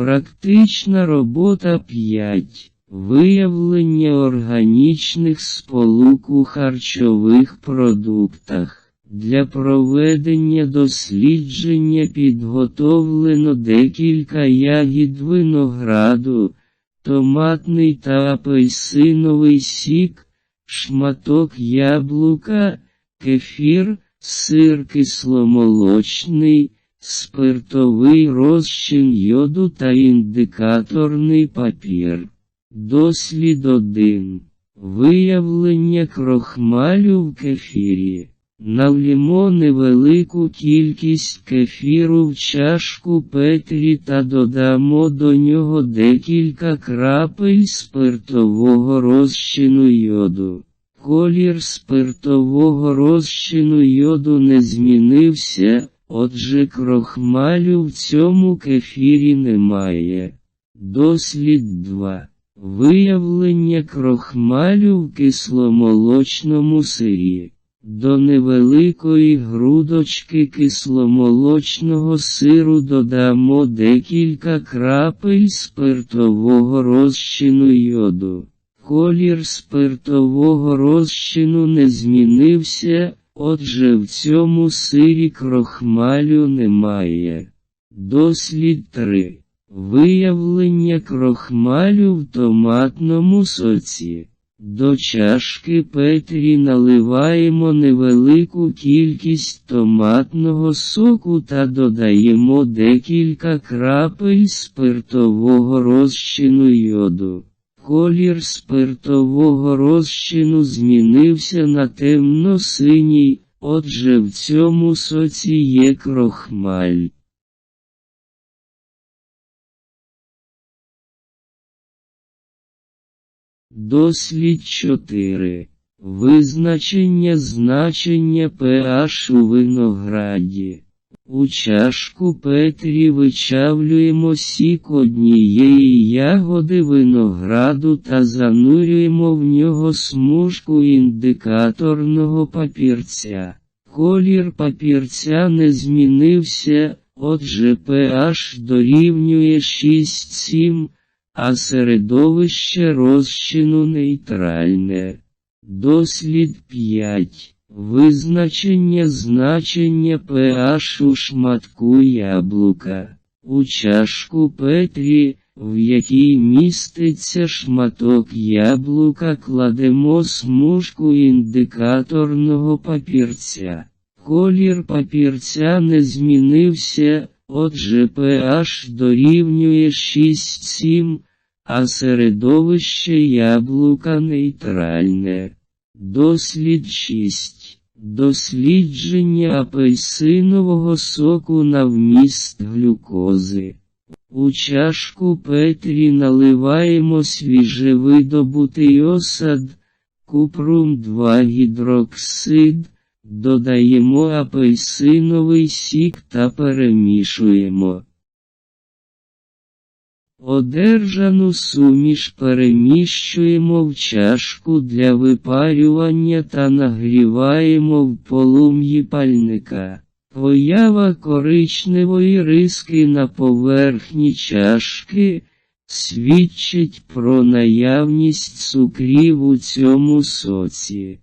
Практична робота 5. Виявлення органічних сполук у харчових продуктах. Для проведення дослідження підготовлено декілька ягід винограду, томатний та апельсиновий сік, шматок яблука, кефір, сир кисломолочний, спиртовий розчин йоду та індикаторний папір. Дослід 1. Виявлення крохмалю в кефірі. Налімо невелику кількість кефіру в чашку Петрі та додамо до нього декілька крапель спиртового розчину йоду. Колір спиртового розчину йоду не змінився, отже крохмалю в цьому кефірі немає. Дослід 2. Виявлення крохмалю в кисломолочному сирі. До невеликої грудочки кисломолочного сиру додамо декілька крапель спиртового розчину йоду. Колір спиртового розчину не змінився, отже в цьому сирі крохмалю немає. Дослід 3. Виявлення крохмалю в томатному соці. До чашки Петрі наливаємо невелику кількість томатного соку та додаємо декілька крапель спиртового розчину йоду. Колір спиртового розчину змінився на темно-синій, отже в цьому соці є крохмаль. Дослід 4. Визначення значення pH у винограді. У чашку Петрі вичавлюємо сік однієї ягоди винограду та занурюємо в нього смужку індикаторного папірця. Колір папірця не змінився, отже pH дорівнює 6,7 а середовище розчину нейтральне. Дослід 5. Визначення значення pH у шматку яблука. У чашку Петрі, в якій міститься шматок яблука, кладемо смужку індикаторного папірця. Колір папірця не змінився, отже pH дорівнює 6,7 а середовище яблука нейтральне. Дослід 6. Дослідження апельсинового соку на вміст глюкози. У чашку Петрі наливаємо свіжевидобутий осад, купрум 2 гідроксид, додаємо апельсиновий сік та перемішуємо. Одержану суміш переміщуємо в чашку для випарювання та нагріваємо в полум'ї пальника. Поява коричневої риски на поверхні чашки свідчить про наявність цукрів у цьому соці.